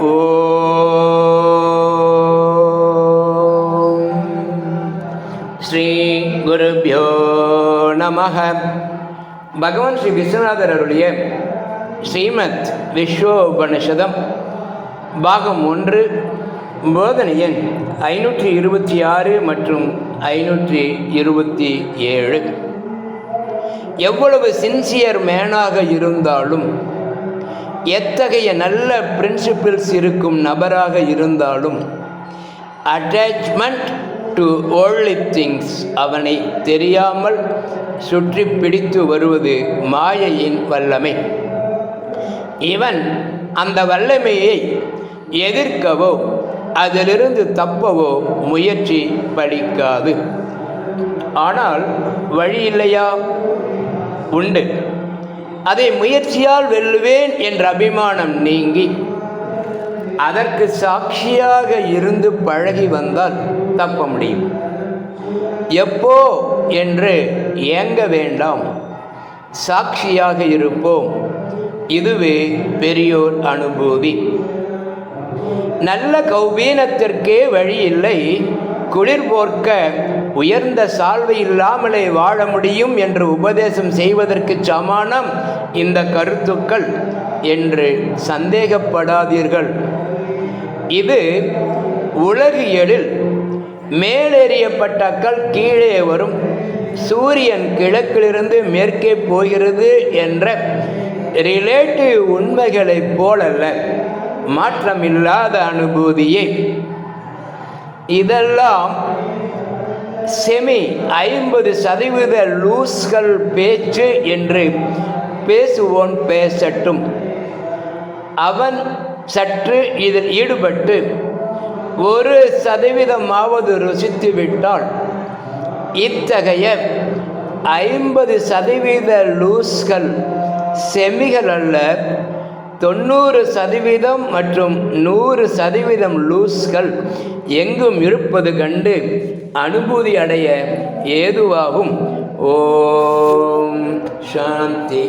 ஓம் ஸ்ரீ குருபியோ நமக பகவான் ஸ்ரீ விஸ்வநாதர் அருளிய ஸ்ரீமத் விஸ்வோபனிஷதம் பாகம் ஒன்று போதனை எண் ஐநூற்றி இருபத்தி ஆறு மற்றும் ஐநூற்றி இருபத்தி ஏழு. எவ்வளவு சின்சியர் மேனாக இருந்தாலும் எத்தகைய நல்ல பிரின்சிபிள்ஸ் இருக்கும் நபராக இருந்தாலும் அட்டாச்மெண்ட் டு ஓர்லி திங்ஸ் அவனை தெரியாமல் சுற்றி பிடித்து வருவது மாயையின் வல்லமை. இவன் அந்த வல்லமையை எதிர்க்கவோ அதிலிருந்து தப்பவோ முயற்சி படிக்காது ஆனால் வழி இல்லையா? உண்டு. அதை முயற்சியால் வெல்லுவேன் என்ற அபிமானம் நீங்கி அதற்கு சாட்சியாக இருந்து பழகி வந்தால் தப்ப முடியும். எப்போ என்று ஏங்க வேண்டாம். சாட்சியாக இருப்போம். இதுவே பெரியோர் அனுபூதி. நல்ல கௌபீனத்திற்கே வழி இல்லை. குளிர் போர்க்க உயர்ந்த சால்வை இல்லாமலே வாழ முடியும் என்று உபதேசம் செய்வதற்கு சமானம் இந்த கருத்துக்கள் என்று சந்தேகப்படாதீர்கள். இது உலகியலில் மேலேறியப்பட்ட கீழே வரும். சூரியன் கிழக்கிலிருந்து மேற்கே போகிறது என்ற ரிலேட்டிவ் உண்மைகளைப் போலல்ல. மாற்றமில்லாத அனுபூதியே. இதெல்லாம் செமி ஐம்பது சதவீத லூஸ்கள் பேச்சு என்று பேசுவோன் பேசட்டும். அவன் சற்று இதில் ஈடுபட்டு ஒரு சதவீதமாவது ருசித்து விட்டால் இத்தகைய ஐம்பது சதவீத லூஸ்கள் செமிகள் அல்ல தொண்ணூறு சதவீதம் மற்றும் நூறு சதவீதம் லூஸ்கள் எங்கும் இருப்பது கண்டு அனுபூதி அடைய ஏதுவாகும். ஓம் சாந்தி